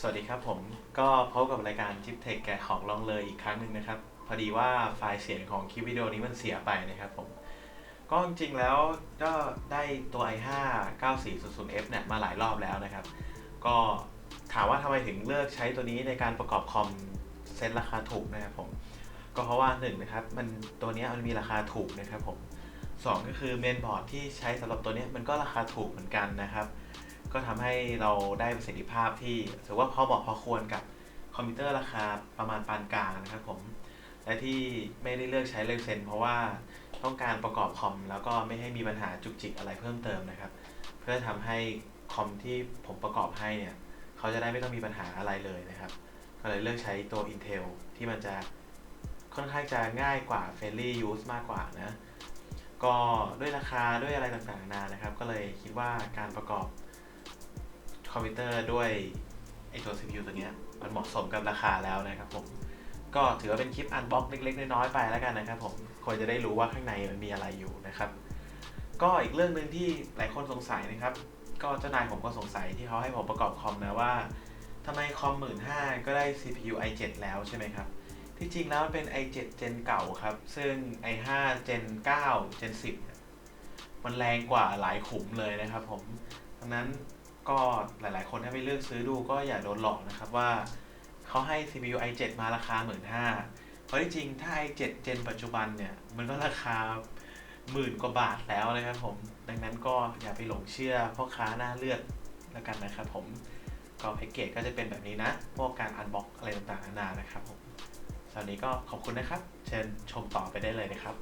สวัสดีครับผมก็พบกับรายการทิปเทคแกะของลองเลยอีกครั้งหนึ่งนะครับ พอดีว่าไฟล์เสียงของคลิปวิดีโอนี้มันเสียไปนะครับผม ก็จริงแล้วก็ได้ตัว i5 9400F เนี่ยมาหลายรอบแล้วนะครับ ก็ถามว่าทำไมถึงเลือกใช้ตัวนี้ในการประกอบคอมเซ็ตราคาถูกนะครับผม ก็เพราะว่าหนึ่งนะครับมันตัวนี้มันมีราคาถูกนะครับผมสองก็คือเมนบอร์ดที่ใช้สำหรับตัวนี้มันก็ราคาถูกเหมือนกันนะครับ ก็ทำให้เราได้ประสิทธิภาพที่ถือว่าพอเหมาะพอควรกับคอมพิวเตอร์ราคาประมาณปานกลางนะครับผม และที่ไม่ได้เลือกใช้เลเซนเพราะว่าต้องการประกอบคอมแล้วก็ไม่ให้มีปัญหาจุกจิกอะไรเพิ่มเติมนะครับ เพื่อทำให้คอมที่ผมประกอบให้เนี่ยเขาจะได้ไม่ต้องมีปัญหาอะไรเลยนะครับ ก็เลยเลือกใช้ตัว Intel ที่มันจะค่อนข้างจะง่ายกว่า Friendly Use มากกว่านะ ก็ด้วยราคาด้วยอะไรต่างๆนานานะครับ ก็เลยคิดว่าการประกอบ คอมพิวเตอร์ด้วยไอตัว CPU ตัวเนี้ยมันเหมาะสมกับราคาแล้วนะครับผม ก็ถือว่าเป็นคลิปอันบ็อกเล็กๆ น้อยๆไปแล้วกันนะครับผมควรจะได้รู้ว่าข้างในมันมีอะไรอยู่นะครับ ก็อีกเรื่องหนึ่งที่หลายคนสงสัยนะครับ ก็เจ้านายผมก็สงสัยที่เขาให้ผมประกอบคอมนะว่าทำไมคอม1 5ื่นห้าก็ได้ CPU i7 แล้วใช่ไหมครับ ที่จริงแล้วมันเป็น i7 Gen เก่าครับ ซึ่ง i5 Gen 9 Gen 10เนี่ยมันแรงกว่าหลายขุมเลยนะครับผมดังนั้น ก็หลายๆ คนถ้าไปเลือกซื้อดูก็อย่าโดนหลอกนะครับว่าเขาให้ CPU i7 มาราคา 1 5ื่นห้าเพราะที่จริงถ้า i7 Gen ปัจจุบันเนี่ยมันก็ราคาหมื่นกว่าบาทแล้วนะครับผม ดังนั้นก็อย่าไปหลงเชื่อพ่อค้าหน้าเลือดแล้วกันนะครับผม ก็แพ็กเกจก็จะเป็นแบบนี้นะ พวกการอันบ็อกอะไรต่างๆนานานะครับผมสำหรับวันนี้ก็ขอบคุณนะครับ เชิญชมต่อไปได้เลยนะครับ